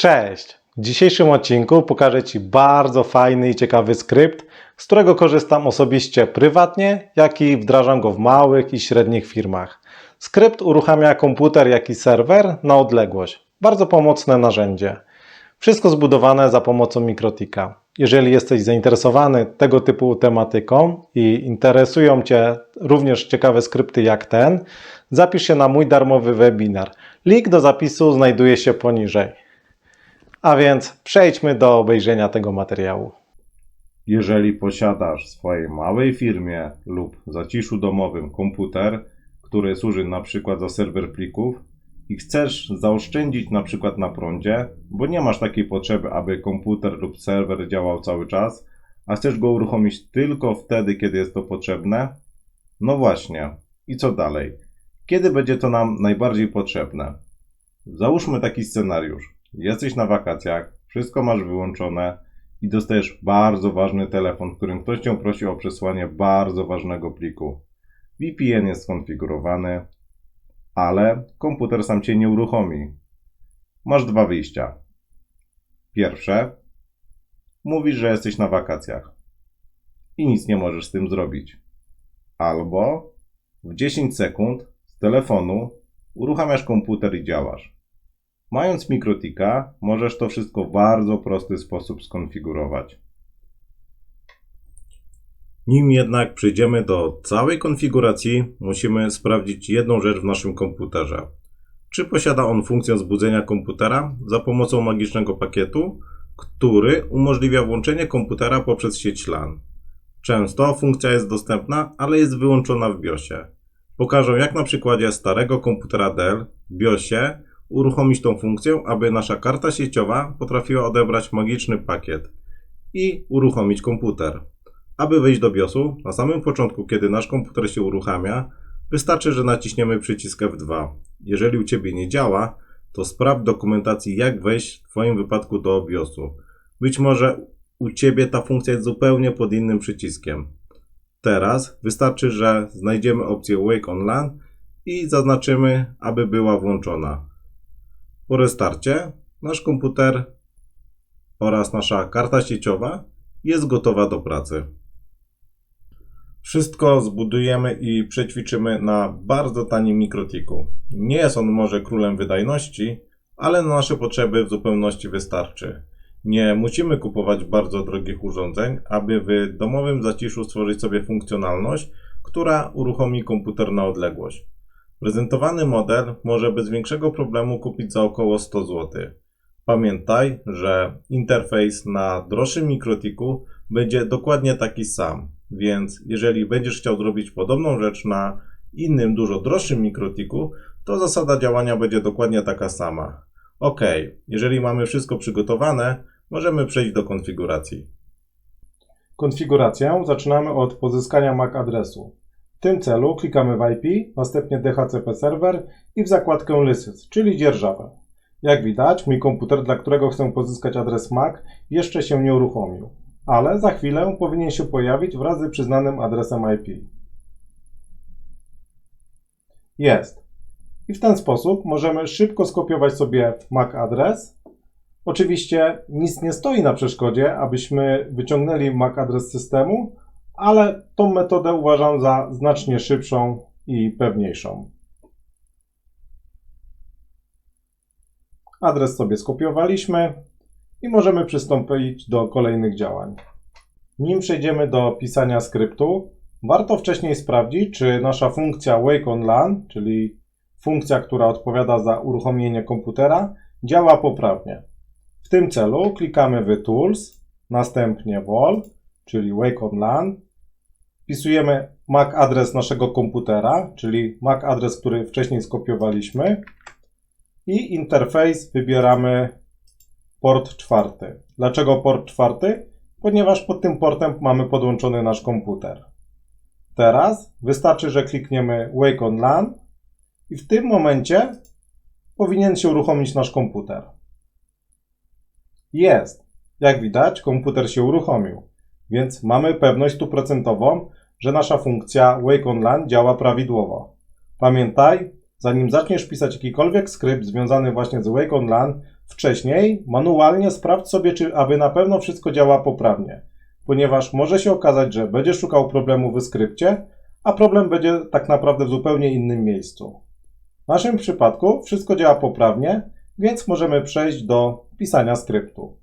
Cześć! W dzisiejszym odcinku pokażę Ci bardzo fajny i ciekawy skrypt, z którego korzystam osobiście prywatnie, jak i wdrażam go w małych i średnich firmach. Skrypt uruchamia komputer, jak i serwer na odległość. Bardzo pomocne narzędzie. Wszystko zbudowane za pomocą Mikrotika. Jeżeli jesteś zainteresowany tego typu tematyką i interesują Cię również ciekawe skrypty jak ten, zapisz się na mój darmowy webinar. Link do zapisu znajduje się poniżej. A więc przejdźmy do obejrzenia tego materiału. Jeżeli posiadasz w swojej małej firmie lub zaciszu domowym komputer, który służy na przykład za serwer plików i chcesz zaoszczędzić na przykład na prądzie, bo nie masz takiej potrzeby, aby komputer lub serwer działał cały czas, a chcesz go uruchomić tylko wtedy, kiedy jest to potrzebne, no właśnie. I co dalej? Kiedy będzie to nam najbardziej potrzebne? Załóżmy taki scenariusz. Jesteś na wakacjach, wszystko masz wyłączone i dostajesz bardzo ważny telefon, w którym ktoś cię prosi o przesłanie bardzo ważnego pliku. VPN jest skonfigurowany, ale komputer sam cię nie uruchomi. Masz dwa wyjścia. Pierwsze, mówisz, że jesteś na wakacjach i nic nie możesz z tym zrobić. Albo w 10 sekund z telefonu uruchamiasz komputer i działasz. Mając Mikrotika, możesz to wszystko w bardzo prosty sposób skonfigurować. Nim jednak przejdziemy do całej konfiguracji, musimy sprawdzić jedną rzecz w naszym komputerze. Czy posiada on funkcję zbudzenia komputera za pomocą magicznego pakietu, który umożliwia włączenie komputera poprzez sieć LAN. Często funkcja jest dostępna, ale jest wyłączona w BIOSie. Pokażę jak na przykładzie starego komputera Dell w BIOSie uruchomić tą funkcję, aby nasza karta sieciowa potrafiła odebrać magiczny pakiet i uruchomić komputer. Aby wejść do BIOSu, na samym początku, kiedy nasz komputer się uruchamia, wystarczy, że naciśniemy przycisk F2. Jeżeli u Ciebie nie działa, to sprawdź dokumentacji, jak wejść w Twoim wypadku do BIOSu. Być może u Ciebie ta funkcja jest zupełnie pod innym przyciskiem. Teraz wystarczy, że znajdziemy opcję Wake on LAN i zaznaczymy, aby była włączona. Po restarcie nasz komputer oraz nasza karta sieciowa jest gotowa do pracy. Wszystko zbudujemy i przećwiczymy na bardzo tanim mikrotiku. Nie jest on może królem wydajności, ale na nasze potrzeby w zupełności wystarczy. Nie musimy kupować bardzo drogich urządzeń, aby w domowym zaciszu stworzyć sobie funkcjonalność, która uruchomi komputer na odległość. Prezentowany model może bez większego problemu kupić za około 100 zł. Pamiętaj, że interfejs na droższym mikrotiku będzie dokładnie taki sam, więc jeżeli będziesz chciał zrobić podobną rzecz na innym, dużo droższym mikrotiku, to zasada działania będzie dokładnie taka sama. Ok, jeżeli mamy wszystko przygotowane, możemy przejść do konfiguracji. Konfigurację zaczynamy od pozyskania MAC adresu. W tym celu klikamy w IP, następnie DHCP serwer i w zakładkę Lysys, czyli dzierżawę. Jak widać, mój komputer, dla którego chcę pozyskać adres MAC, jeszcze się nie uruchomił, ale za chwilę powinien się pojawić wraz z przyznanym adresem IP. Jest. I w ten sposób możemy szybko skopiować sobie MAC adres. Oczywiście nic nie stoi na przeszkodzie, abyśmy wyciągnęli MAC adres systemu, ale tą metodę uważam za znacznie szybszą i pewniejszą. Adres sobie skopiowaliśmy i możemy przystąpić do kolejnych działań. Nim przejdziemy do pisania skryptu, warto wcześniej sprawdzić, czy nasza funkcja Wake on LAN, czyli funkcja, która odpowiada za uruchomienie komputera, działa poprawnie. W tym celu klikamy w Tools, następnie w All, czyli Wake on LAN, wpisujemy MAC adres naszego komputera, czyli MAC adres, który wcześniej skopiowaliśmy i interfejs wybieramy port czwarty. Dlaczego port czwarty? Ponieważ pod tym portem mamy podłączony nasz komputer. Teraz wystarczy, że klikniemy Wake on LAN i w tym momencie powinien się uruchomić nasz komputer. Jest. Jak widać, komputer się uruchomił, więc mamy pewność stuprocentową, że nasza funkcja Wake on LAN działa prawidłowo. Pamiętaj, zanim zaczniesz pisać jakikolwiek skrypt związany właśnie z Wake on LAN, wcześniej manualnie sprawdź sobie, czy aby na pewno wszystko działa poprawnie, ponieważ może się okazać, że będziesz szukał problemu w skrypcie, a problem będzie tak naprawdę w zupełnie innym miejscu. W naszym przypadku wszystko działa poprawnie, więc możemy przejść do pisania skryptu.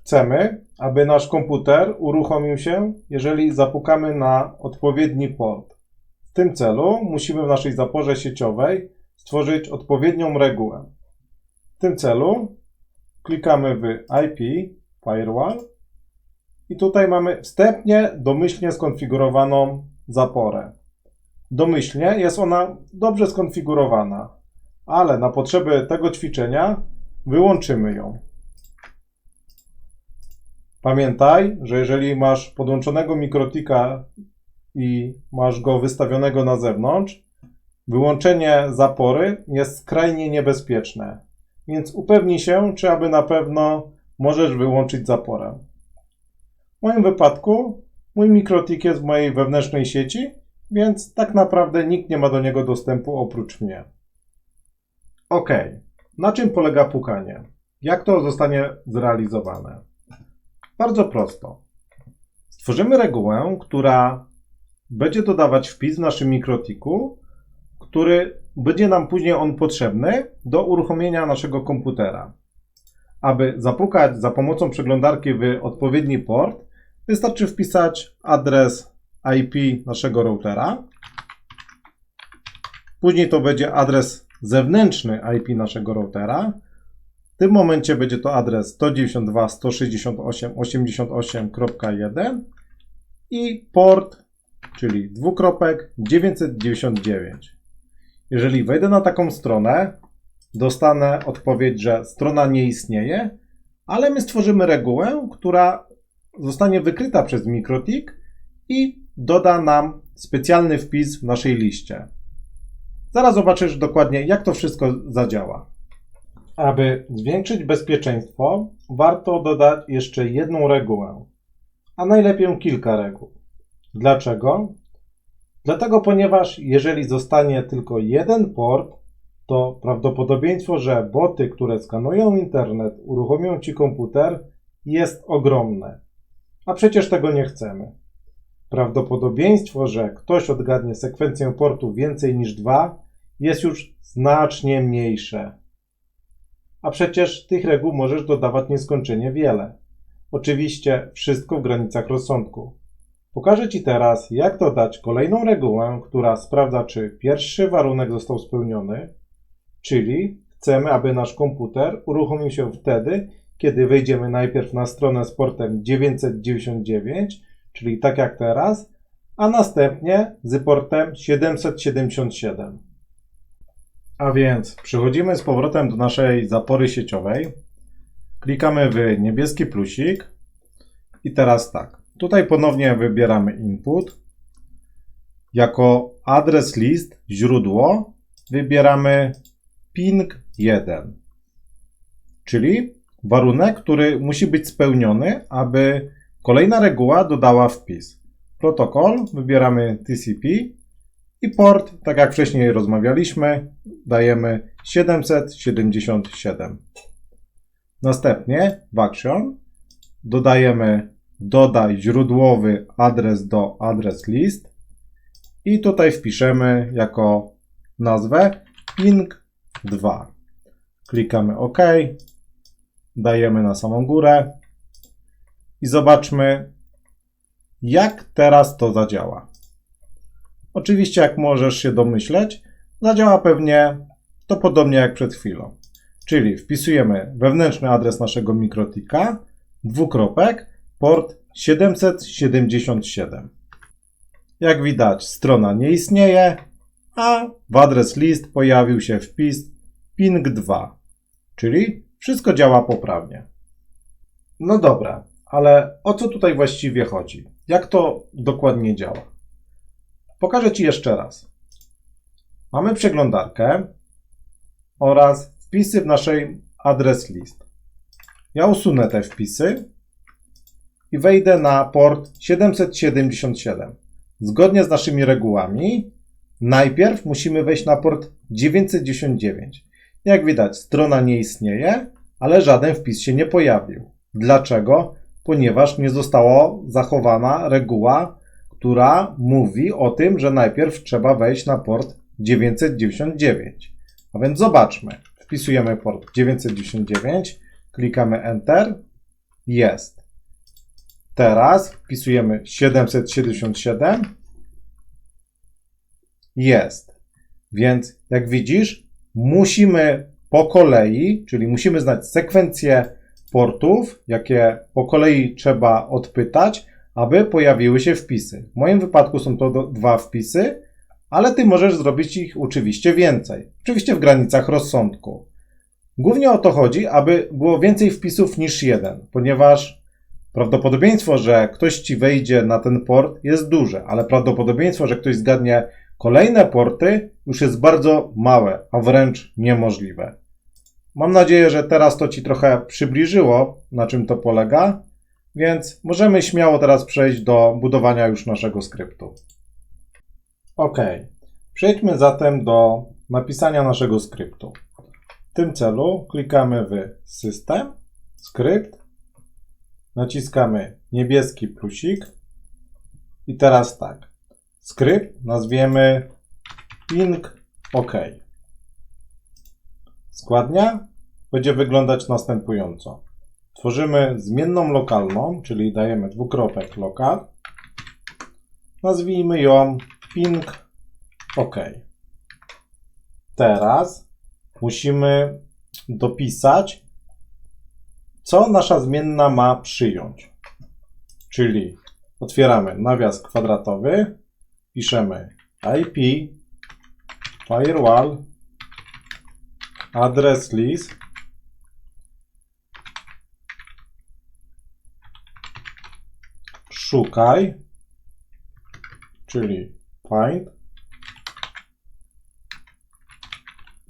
Chcemy, aby nasz komputer uruchomił się, jeżeli zapukamy na odpowiedni port. W tym celu musimy w naszej zaporze sieciowej stworzyć odpowiednią regułę. W tym celu klikamy w IP Firewall i tutaj mamy wstępnie domyślnie skonfigurowaną zaporę. Domyślnie jest ona dobrze skonfigurowana, ale na potrzeby tego ćwiczenia wyłączymy ją. Pamiętaj, że jeżeli masz podłączonego mikrotika i masz go wystawionego na zewnątrz, wyłączenie zapory jest skrajnie niebezpieczne. Więc upewnij się, czy aby na pewno możesz wyłączyć zaporę. W moim wypadku mój mikrotik jest w mojej wewnętrznej sieci, więc tak naprawdę nikt nie ma do niego dostępu oprócz mnie. Ok, na czym polega pukanie? Jak to zostanie zrealizowane? Bardzo prosto. Stworzymy regułę, która będzie dodawać wpis w naszym mikrotiku, który będzie nam później on potrzebny do uruchomienia naszego komputera. Aby zapukać za pomocą przeglądarki w odpowiedni port, wystarczy wpisać adres IP naszego routera. Później to będzie adres zewnętrzny IP naszego routera. W tym momencie będzie to adres 192.168.88.1 i port, czyli dwukropek 999. Jeżeli wejdę na taką stronę, dostanę odpowiedź, że strona nie istnieje, ale my stworzymy regułę, która zostanie wykryta przez Mikrotik i doda nam specjalny wpis w naszej liście. Zaraz zobaczysz dokładnie, jak to wszystko zadziała. Aby zwiększyć bezpieczeństwo, warto dodać jeszcze jedną regułę, a najlepiej kilka reguł. Dlaczego? Dlatego, ponieważ jeżeli zostanie tylko jeden port, to prawdopodobieństwo, że boty, które skanują internet, uruchomią ci komputer, jest ogromne. A przecież tego nie chcemy. Prawdopodobieństwo, że ktoś odgadnie sekwencję portów więcej niż dwa, jest już znacznie mniejsze. A przecież tych reguł możesz dodawać nieskończenie wiele. Oczywiście wszystko w granicach rozsądku. Pokażę Ci teraz, jak dodać kolejną regułę, która sprawdza, czy pierwszy warunek został spełniony, czyli chcemy, aby nasz komputer uruchomił się wtedy, kiedy wejdziemy najpierw na stronę z portem 999, czyli tak jak teraz, a następnie z portem 777. A więc przechodzimy z powrotem do naszej zapory sieciowej, klikamy w niebieski plusik i teraz tak. Tutaj ponownie wybieramy input. Jako adres list, źródło, wybieramy ping 1, czyli warunek, który musi być spełniony, aby kolejna reguła dodała wpis. Protokol, wybieramy TCP i port, tak jak wcześniej rozmawialiśmy, dajemy 777. Następnie w action dodajemy dodaj źródłowy adres do adres list i tutaj wpiszemy jako nazwę ping 2. Klikamy OK, dajemy na samą górę i zobaczmy, jak teraz to zadziała. Oczywiście, jak możesz się domyśleć, zadziała pewnie to podobnie jak przed chwilą. Czyli wpisujemy wewnętrzny adres naszego mikrotika, dwukropek, port 777. Jak widać, strona nie istnieje, a w adres list pojawił się wpis ping 2, czyli wszystko działa poprawnie. No dobra, ale o co tutaj właściwie chodzi? Jak to dokładnie działa? Pokażę Ci jeszcze raz. Mamy przeglądarkę oraz wpisy w naszej adres list. Ja usunę te wpisy i wejdę na port 777. Zgodnie z naszymi regułami, najpierw musimy wejść na port 999. Jak widać, strona nie istnieje, ale żaden wpis się nie pojawił. Dlaczego? Ponieważ nie została zachowana reguła, która mówi o tym, że najpierw trzeba wejść na port 999. A więc zobaczmy. Wpisujemy port 999, klikamy Enter. Jest. Teraz wpisujemy 777. Jest. Więc jak widzisz, musimy po kolei, czyli musimy znać sekwencję portów, jakie po kolei trzeba odpytać, aby pojawiły się wpisy. W moim wypadku są to do- dwa wpisy, ale ty możesz zrobić ich oczywiście więcej. Oczywiście w granicach rozsądku. Głównie o to chodzi, aby było więcej wpisów niż jeden, ponieważ prawdopodobieństwo, że ktoś ci wejdzie na ten port jest duże, ale prawdopodobieństwo, że ktoś zgadnie kolejne porty już jest bardzo małe, a wręcz niemożliwe. Mam nadzieję, że teraz to ci trochę przybliżyło, na czym to polega, więc możemy śmiało teraz przejść do budowania już naszego skryptu. Ok, przejdźmy zatem do napisania naszego skryptu. W tym celu klikamy w System, Skrypt, naciskamy niebieski plusik i teraz tak. Skrypt nazwiemy ping OK. Składnia będzie wyglądać następująco. Tworzymy zmienną lokalną, czyli dajemy dwukropek lokal. Nazwijmy ją ping OK. Teraz musimy dopisać, co nasza zmienna ma przyjąć. Czyli otwieramy nawias kwadratowy, piszemy IP, firewall, adres list, szukaj, czyli find,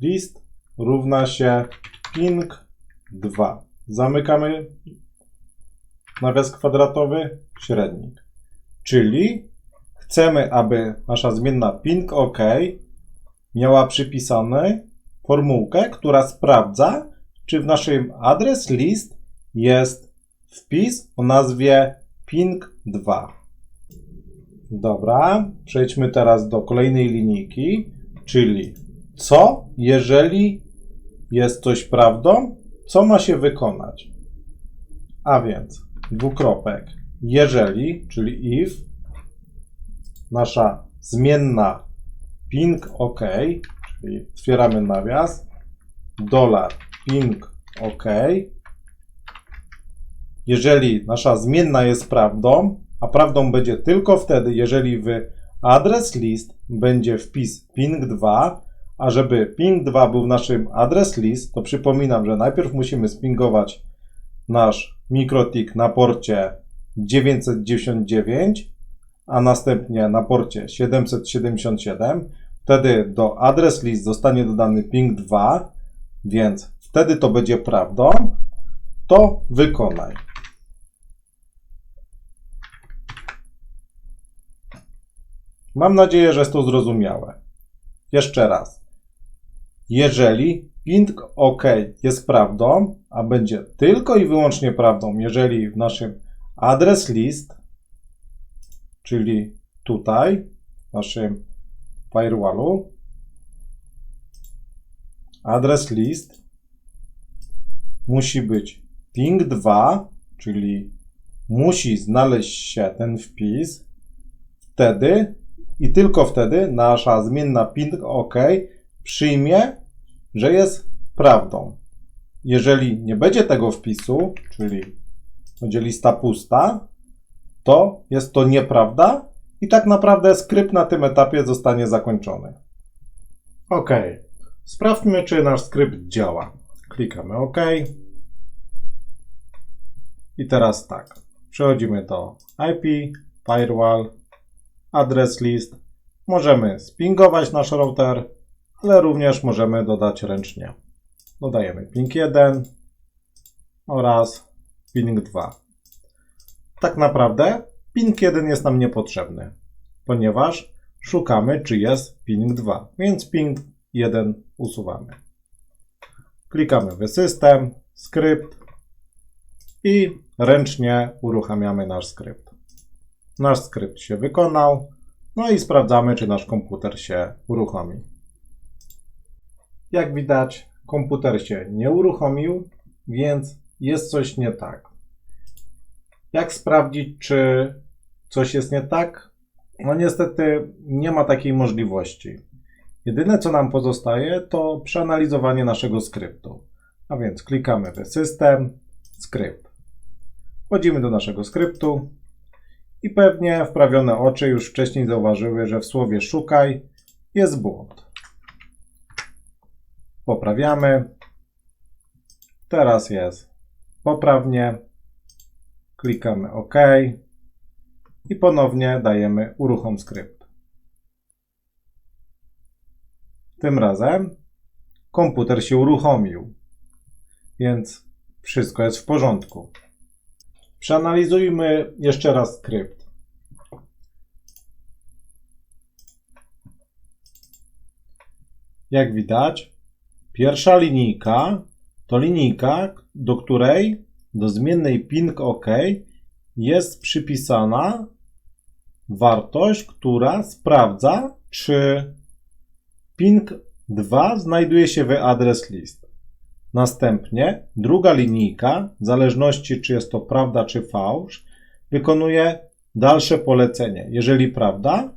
list równa się ping 2. Zamykamy nawias kwadratowy, średnik. Czyli chcemy, aby nasza zmienna ping OK miała przypisane formułkę, która sprawdza, czy w naszym adres list jest wpis o nazwie ping2. Dobra, przejdźmy teraz do kolejnej linijki, czyli co, jeżeli jest coś prawdą, co ma się wykonać? A więc dwukropek, jeżeli, czyli if, nasza zmienna ping OK, czyli otwieramy nawias, dolar ping OK. Jeżeli nasza zmienna jest prawdą, a prawdą będzie tylko wtedy, jeżeli w adres list będzie wpis ping2, a żeby ping2 był w naszym adres list, to przypominam, że najpierw musimy spingować nasz mikrotik na porcie 999, a następnie na porcie 777. Wtedy do adres list zostanie dodany ping 2, więc wtedy to będzie prawdą. To wykonaj. Mam nadzieję, że jest to zrozumiałe. Jeszcze raz. Jeżeli ping OK jest prawdą, a będzie tylko i wyłącznie prawdą, jeżeli w naszym adres list, czyli tutaj, w naszym firewallu, adres list musi być ping 2, czyli musi znaleźć się ten wpis, wtedy i tylko wtedy nasza zmienna ping OK przyjmie, że jest prawdą. Jeżeli nie będzie tego wpisu, czyli będzie lista pusta, to jest to nieprawda i tak naprawdę skrypt na tym etapie zostanie zakończony. OK. Sprawdźmy, czy nasz skrypt działa. Klikamy OK. I teraz tak. Przechodzimy do IP, firewall, adres list. Możemy spingować nasz router, ale również możemy dodać ręcznie. Dodajemy ping 1 oraz ping 2. Tak naprawdę ping 1 jest nam niepotrzebny, ponieważ szukamy, czy jest ping 2, więc ping 1 usuwamy. Klikamy w system, skrypt i ręcznie uruchamiamy nasz skrypt. Nasz skrypt się wykonał, no i sprawdzamy, czy nasz komputer się uruchomi. Jak widać, komputer się nie uruchomił, więc jest coś nie tak. Jak sprawdzić, czy coś jest nie tak? No niestety nie ma takiej możliwości. Jedyne co nam pozostaje to przeanalizowanie naszego skryptu. A więc klikamy w system, skrypt. Wchodzimy do naszego skryptu i pewnie wprawione oczy już wcześniej zauważyły, że w słowie szukaj jest błąd. Poprawiamy. Teraz jest poprawnie. Klikamy OK i ponownie dajemy uruchom skrypt. Tym razem komputer się uruchomił, więc wszystko jest w porządku. Przeanalizujmy jeszcze raz skrypt. Jak widać, pierwsza linijka to linijka, do której do zmiennej ping OK jest przypisana wartość, która sprawdza, czy ping 2 znajduje się w adres list. Następnie druga linijka, w zależności czy jest to prawda czy fałsz, wykonuje dalsze polecenie. Jeżeli prawda,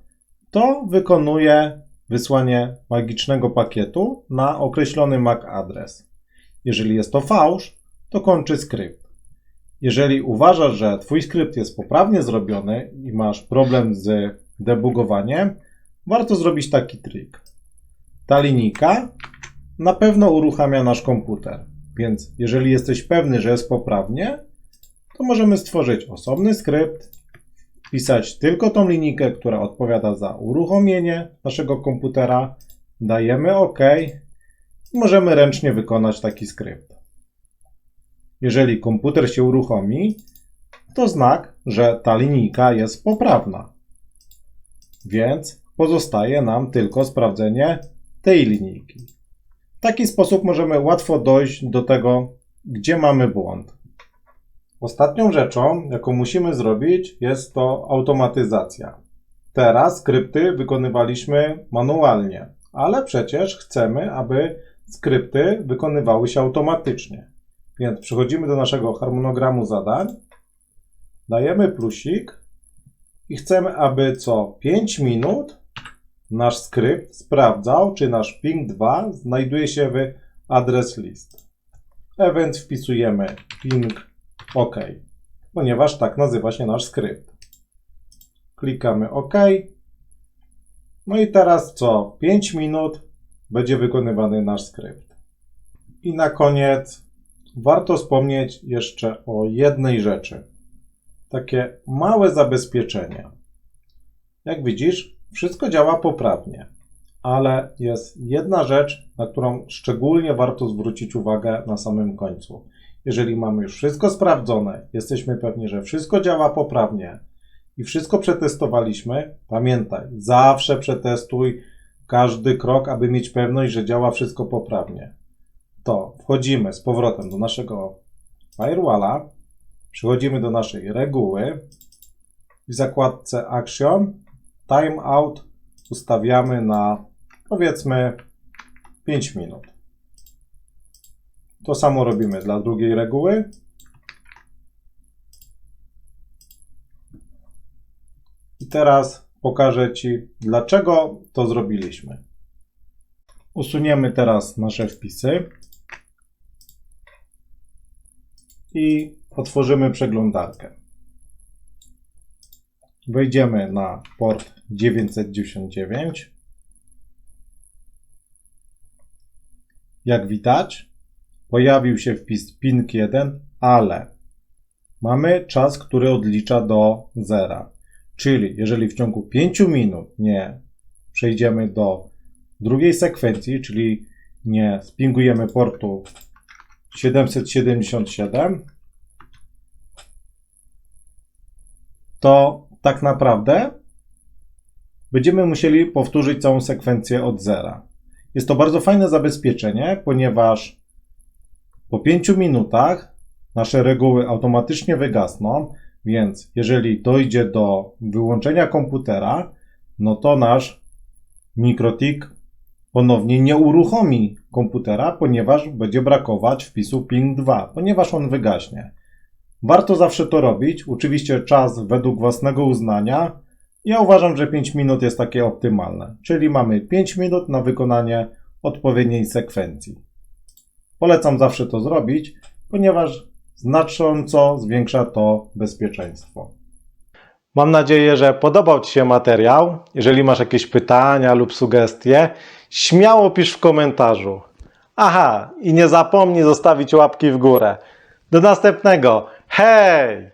to wykonuje wysłanie magicznego pakietu na określony MAC adres. Jeżeli jest to fałsz, to kończy skrypt. Jeżeli uważasz, że Twój skrypt jest poprawnie zrobiony i masz problem z debugowaniem, warto zrobić taki trik. Ta linijka na pewno uruchamia nasz komputer, więc jeżeli jesteś pewny, że jest poprawnie, to możemy stworzyć osobny skrypt, wpisać tylko tą linijkę, która odpowiada za uruchomienie naszego komputera, dajemy OK i możemy ręcznie wykonać taki skrypt. Jeżeli komputer się uruchomi, to znak, że ta linijka jest poprawna. Więc pozostaje nam tylko sprawdzenie tej linijki. W taki sposób możemy łatwo dojść do tego, gdzie mamy błąd. Ostatnią rzeczą, jaką musimy zrobić, jest to automatyzacja. Teraz skrypty wykonywaliśmy manualnie, ale przecież chcemy, aby skrypty wykonywały się automatycznie. Więc przechodzimy do naszego harmonogramu zadań, dajemy plusik i chcemy, aby co 5 minut nasz skrypt sprawdzał, czy nasz ping 2 znajduje się w adres list. Więc wpisujemy ping OK, ponieważ tak nazywa się nasz skrypt. Klikamy OK. No i teraz co 5 minut będzie wykonywany nasz skrypt. I na koniec warto wspomnieć jeszcze o jednej rzeczy. Takie małe zabezpieczenie. Jak widzisz, wszystko działa poprawnie, ale jest jedna rzecz, na którą szczególnie warto zwrócić uwagę na samym końcu. Jeżeli mamy już wszystko sprawdzone, jesteśmy pewni, że wszystko działa poprawnie i wszystko przetestowaliśmy, pamiętaj, zawsze przetestuj każdy krok, aby mieć pewność, że działa wszystko poprawnie. To wchodzimy z powrotem do naszego firewalla, przechodzimy do naszej reguły w zakładce Action Timeout ustawiamy na powiedzmy 5 minut. To samo robimy dla drugiej reguły. I teraz pokażę Ci, dlaczego to zrobiliśmy. Usuniemy teraz nasze wpisy i otworzymy przeglądarkę. Wejdziemy na port 999. Jak widać, pojawił się wpis PINK 1, ale mamy czas, który odlicza do zera. Czyli jeżeli w ciągu 5 minut nie przejdziemy do drugiej sekwencji, czyli nie spingujemy portu 777, to tak naprawdę będziemy musieli powtórzyć całą sekwencję od zera. Jest to bardzo fajne zabezpieczenie, ponieważ Po 5 minutach nasze reguły automatycznie wygasną, więc jeżeli dojdzie do wyłączenia komputera, no to nasz mikrotik ponownie nie uruchomi komputera, ponieważ będzie brakować wpisu PIN 2, ponieważ on wygaśnie. Warto zawsze to robić, oczywiście czas według własnego uznania. Ja uważam, że 5 minut jest takie optymalne, czyli mamy 5 minut na wykonanie odpowiedniej sekwencji. Polecam zawsze to zrobić, ponieważ znacząco zwiększa to bezpieczeństwo. Mam nadzieję, że podobał Ci się materiał. Jeżeli masz jakieś pytania lub sugestie, śmiało pisz w komentarzu. Aha, i nie zapomnij zostawić łapki w górę. Do następnego. Hey!